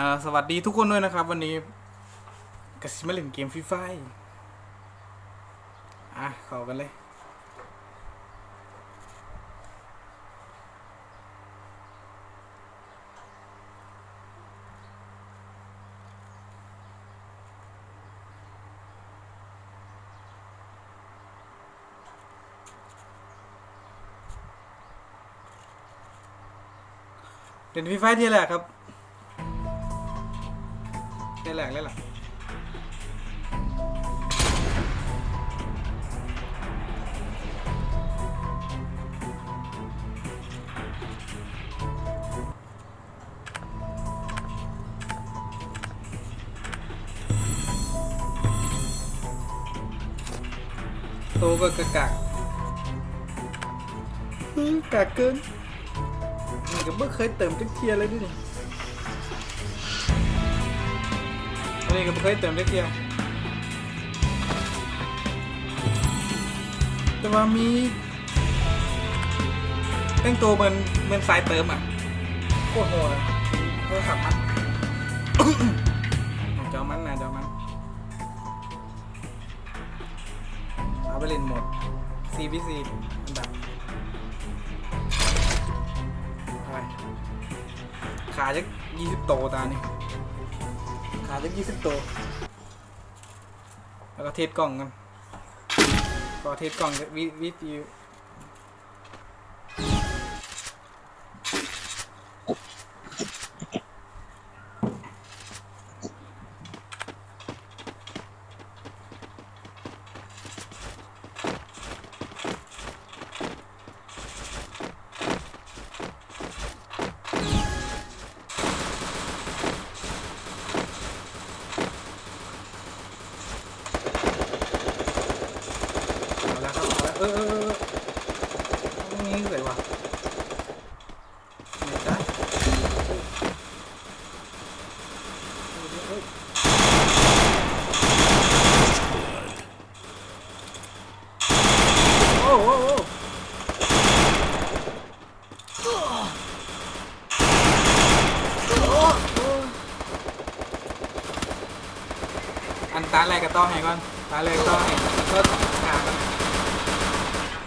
อ่าสวัสดีทุกคนด้วยนะครับ วันนี้กสิมาเล่นเกมฟรีไฟอะเข้ากันเลยเล่นฟรีไฟที่แรกครับ cái làng đấy là tô với cái cạc cạc cơn mình cũng bất khởi tầm trước kia lấy đi này ากเกินนี่ก็ไม่เคยเติมเล็กเทียแต่ว่ามีแต่งตัวเหมือนเหมือนสายเติมอะโคตรโหดอะโทรศัพท์มันจอมันนะจอมันเอาไปเล่นหมด CVC อันดับอะไรขาจะยี่สิบโตตานี่ หาจะยี่สิบตัว แล้วก็เทสกล่องกัน ก็เทสกล่องวิวิธีเอาละครับเอาละเออเออเออเออนี่เลยวะไหนจ๊ะเอ้ยโอ้โอ้โอ้อัน ต่องให้ก่อนตาแรกต้องให้ก็ขากัน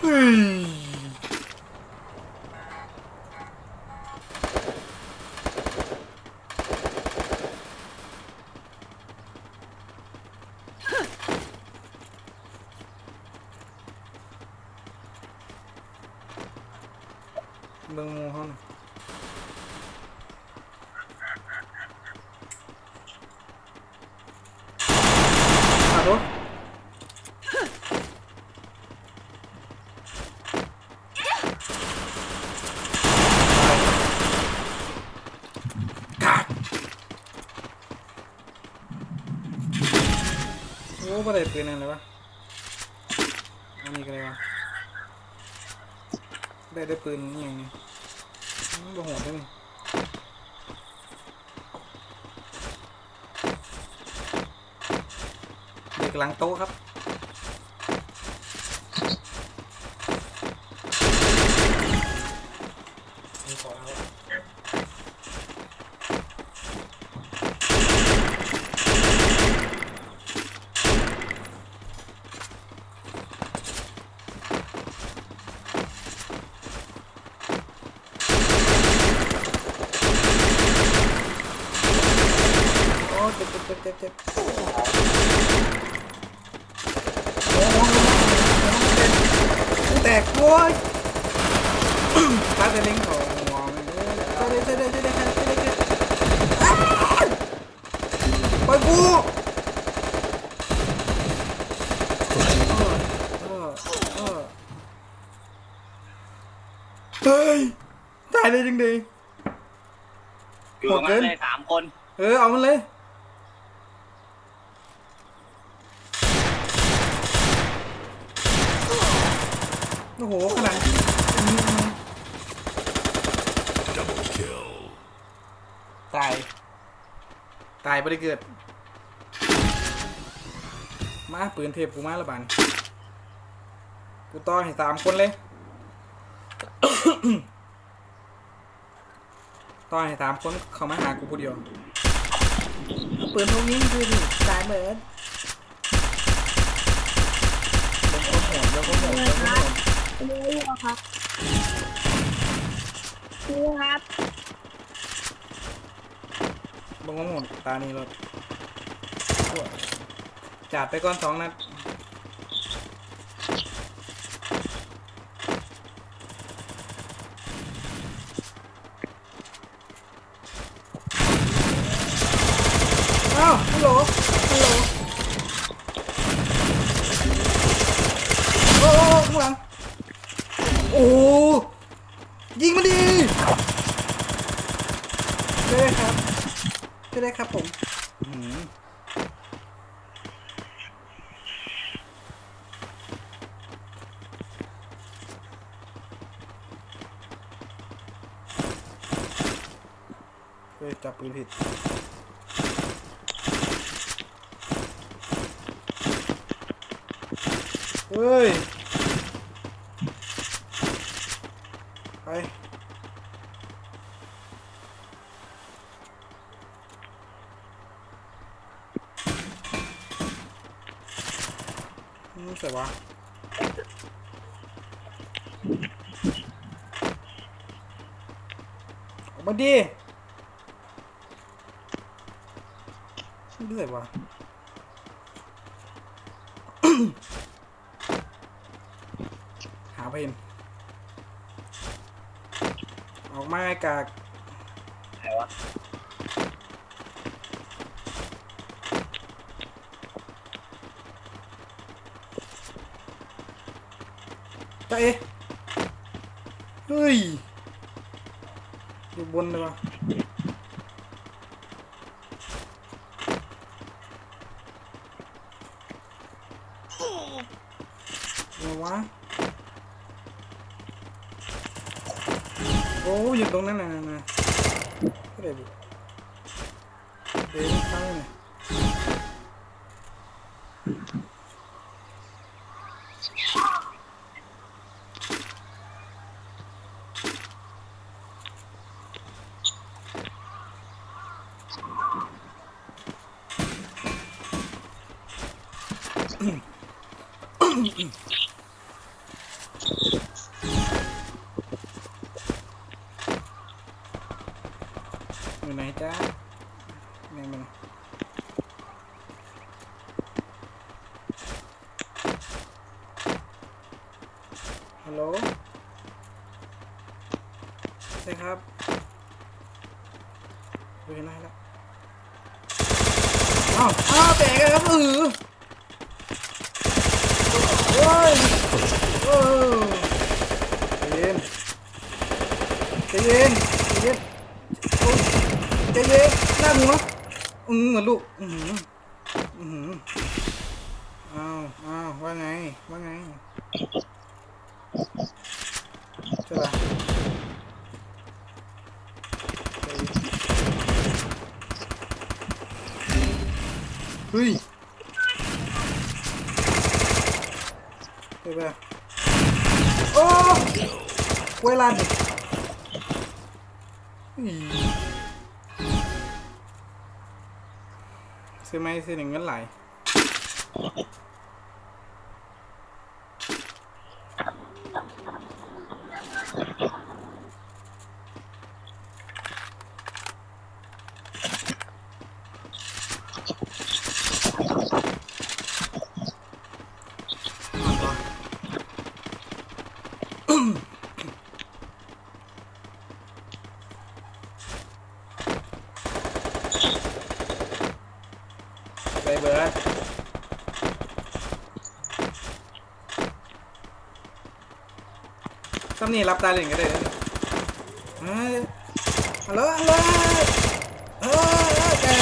เฮ้ยเบิ่งหมูเขาหน่อยฮัลโหล กาก โอ้บ่ได้ปืนอะไรวะอันนี้ก็เลยวะได้ได้ปืนอหย่างนี้อืมบ่โหดเลยนี่เด็กหลังโต๊ะครับ เจ็บเจ็บโอ้โหแตกโว้ยถ้าจะเล่นของมองเลยเด้อเด้อเด้อเด้อเด้อเด้อเด้อไปกูเฮ้ยตายเลยจริงดีอยู่กันสามคน เออ เอามันเลย โอ้โหขนาดนี้ Double kill. ตาย ตายไปได้เกิด มาปืนเทพกูมาและบานกูต่อให้สามคนเลยต่อให้สามคนเขามาหากูผู้เดียวเอาปืนพวกนี้คือดิตายเหมือนลงก็โหดแล้วก็โหดแล้วก็โหด เรืออยู่อะครับเรือครับลงก็โหดตานี้รถจัดไปก่อนสองนัดอ้าวฮัลโหลฮัลโหลโอ้โอ้ข้างหลังโอ้โหยิงมาดีได้ครับได้ได้ครับผมอื้อหือเฮ้ยจับปืนผิดเฮ้ยไปอืมเสร็จวะออกมาดิ เรื่อยวะหาเพนออกมาไอ้กากไหนวะจ้าเอเฮ้ยอยู่บนเลยวะเดี๋ย วะ โอ้อยู่ตรงนั้นน่ะนะนะก็ได้บุเดี๋ยวนี้ตั้งเนี่ยอยู่ ไหนจ้าไหนมันฮัลโหลใช่ครับดูเห็นไหมแล้วอ้าวอ้าวแตกแล้วครับเออโอ้ยโอ้ใจเย็นใจเย็นเย็นโอ้ยใจเย็นหน้าหัวอืม เหมือนลูกอือหืออือหืออ้าวอ้าวว่าไง ว่าไงใช่ปะใจเย็นเฮ้ยใช่ปะโอ้เวลาดิ ซื้อไหมซื้อหนึ่งเงินไหลไป เบิร์ดซ้ำนี่รับตาเล่นก็ได้นะเฮ้ยฮัลโหลฮัลโหลเออแก่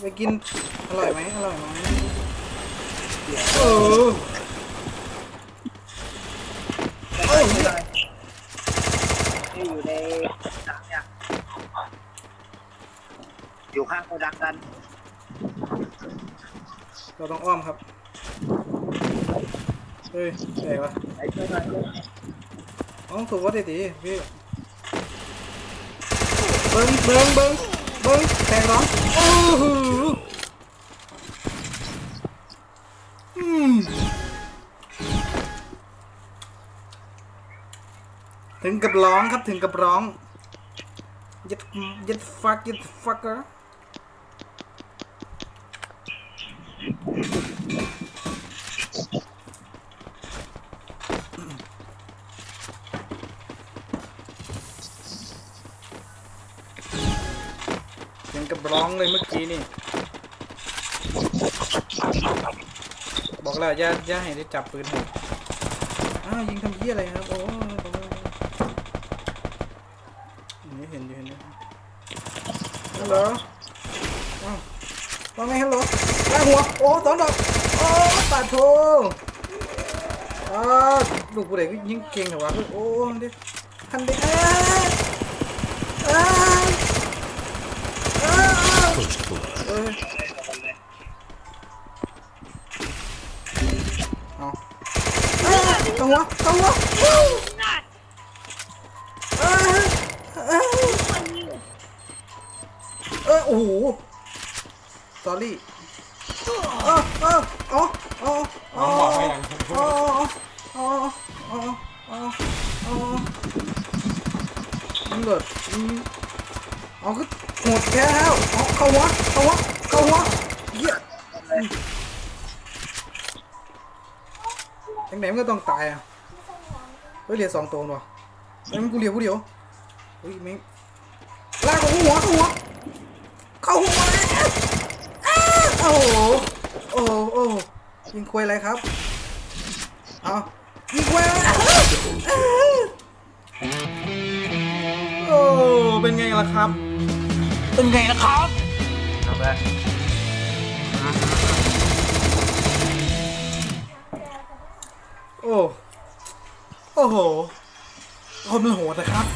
ไปกิน อร่อยไหมอร่อยไหมเออ เฮ้ยนี่อยู่ในดังเนี่ย อยู่ข้างโกดังกันเราต้องอ้อมครับ เฮ้ยแตกวะไอ้ช่วยหน่อยอ๋อถูกว่าดีดีพี่ เบิ้งเบิ้งเบิ้งเบิ้งแตกร้องโอ้โหอืมถึงกับร้องครับถึงกับร้องยัดยัดฟักยัดฟักเกอร์ ถึงกับร้องเลยเมื่อกี้นี่ บอกแล้วอย่าอย่าให้ได้จับปืนให้อ้าวยิงทำเหี้ยอะไรครับ โอ้ยนี่เห็นอยู่เห็นอยู่ฮัลโหล ว่าไงฮัลโหลหน้หัว โอ้สองดอกโอ้ปาดโถอ้าลูกผู้ใดก็ยิงเก่งเหรอวะโอ้ด็กทันเด็กอ้าวอ้าวอ้าวเอ้ยเอาเอ้ยตรงหัวตรงหัว อรี่เออเอออ๋ออ๋ออ๋ออ๋ออ๋ออ๋ออ๋ออ๋อมึงเกิดมึงอ๋อก็โหดแค่แล้วอ๋อเข้าหัวเข้าหัวเข้าหัวเหี้ยยังไงมันก็ต้องตายอะเฮ้ยเหลือสองตัวว่ะไอ้ยมันกูเหลียวกูเดียวเฮ้ยมิงลากเข้าหัวเข้าหัวเข้าหัวอ้าว โอ้โหโอ้โหโอ้ยิงควยอะไรครับ เอายิงควยโอ้ เป็นไงล่ะครับ เป็นไงล่ะครับ ครับแล้วโอ้ โอ้โหคนมันโหดนะครับ